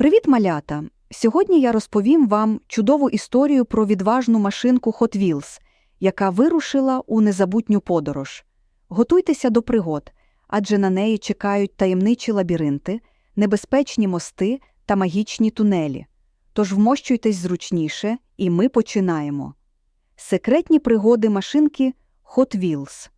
Привіт, малята! Сьогодні я розповім вам чудову історію про відважну машинку Hot Wheels, яка вирушила у незабутню подорож. Готуйтеся до пригод, адже на неї чекають таємничі лабіринти, небезпечні мости та магічні тунелі. Тож вмощуйтесь зручніше, і ми починаємо. Секретні пригоди машинки Hot Wheels.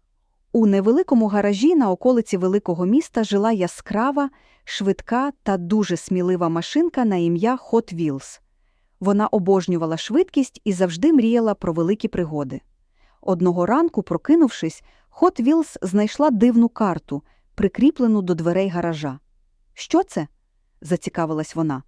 У невеликому гаражі на околиці великого міста жила яскрава, швидка та дуже смілива машинка на ім'я Hot Wheels. Вона обожнювала швидкість і завжди мріяла про великі пригоди. Одного ранку, прокинувшись, Hot Wheels знайшла дивну карту, прикріплену до дверей гаража. Що це? зацікавилась вона.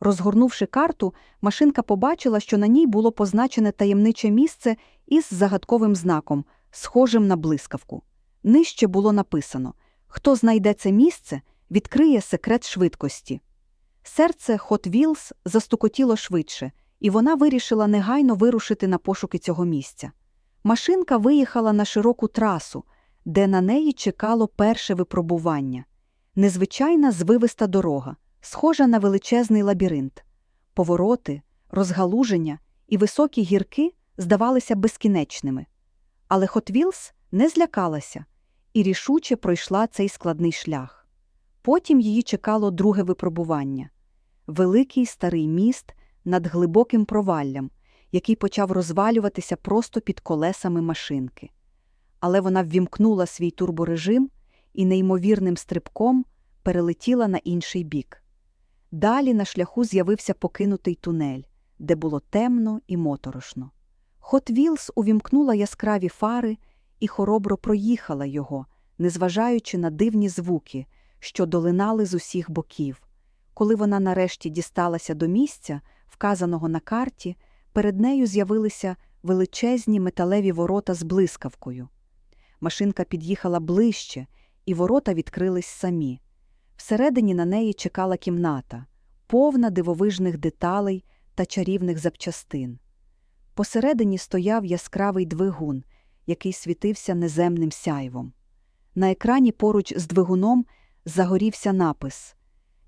Розгорнувши карту, машинка побачила, що на ній було позначене таємниче місце із загадковим знаком, схожим на блискавку. Нижче було написано Хто знайде це місце, відкриє секрет швидкості. Серце Hot Wheels застукотіло швидше, і вона вирішила негайно вирушити на пошуки цього місця. Машинка виїхала на широку трасу, де на неї чекало перше випробування. Незвичайна звивиста дорога, схожа на величезний лабіринт. Повороти, розгалуження і високі гірки здавалися безкінечними. Але Wheels не злякалася і рішуче пройшла цей складний шлях. Потім її чекало друге випробування великий старий міст над глибоким проваллям, який почав розвалюватися просто під колесами машинки. Але вона ввімкнула свій турборежим і неймовірним стрибком перелетіла на інший бік. Далі на шляху з'явився покинутий тунель, де було темно і моторошно. Hot Wheels увімкнула яскраві фари і хоробро проїхала його, незважаючи на дивні звуки, що долинали з усіх боків. Коли вона нарешті дісталася до місця, вказаного на карті, перед нею з'явилися величезні металеві ворота з блискавкою. Машинка під'їхала ближче, і ворота відкрились самі. Всередині на неї чекала кімната, повна дивовижних деталей та чарівних запчастин. Посередині стояв яскравий двигун, який світився неземним сяйвом. На екрані поруч з двигуном загорівся напис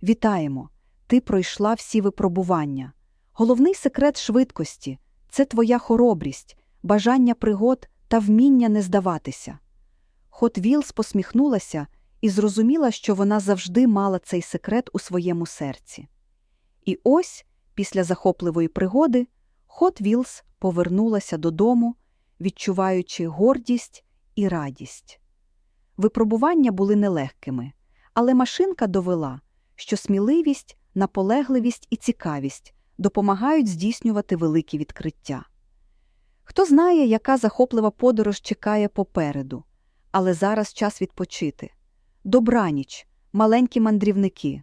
Вітаємо! Ти пройшла всі випробування. Головний секрет швидкості це твоя хоробрість, бажання пригод та вміння не здаватися. Hot Wheels посміхнулася і зрозуміла, що вона завжди мала цей секрет у своєму серці. І ось, після захопливої пригоди, Hot Wheels повернулася додому, відчуваючи гордість і радість. Випробування були нелегкими, але машинка довела, що сміливість, наполегливість і цікавість допомагають здійснювати великі відкриття. Хто знає, яка захоплива подорож чекає попереду, але зараз час відпочити. Добраніч, маленькі мандрівники.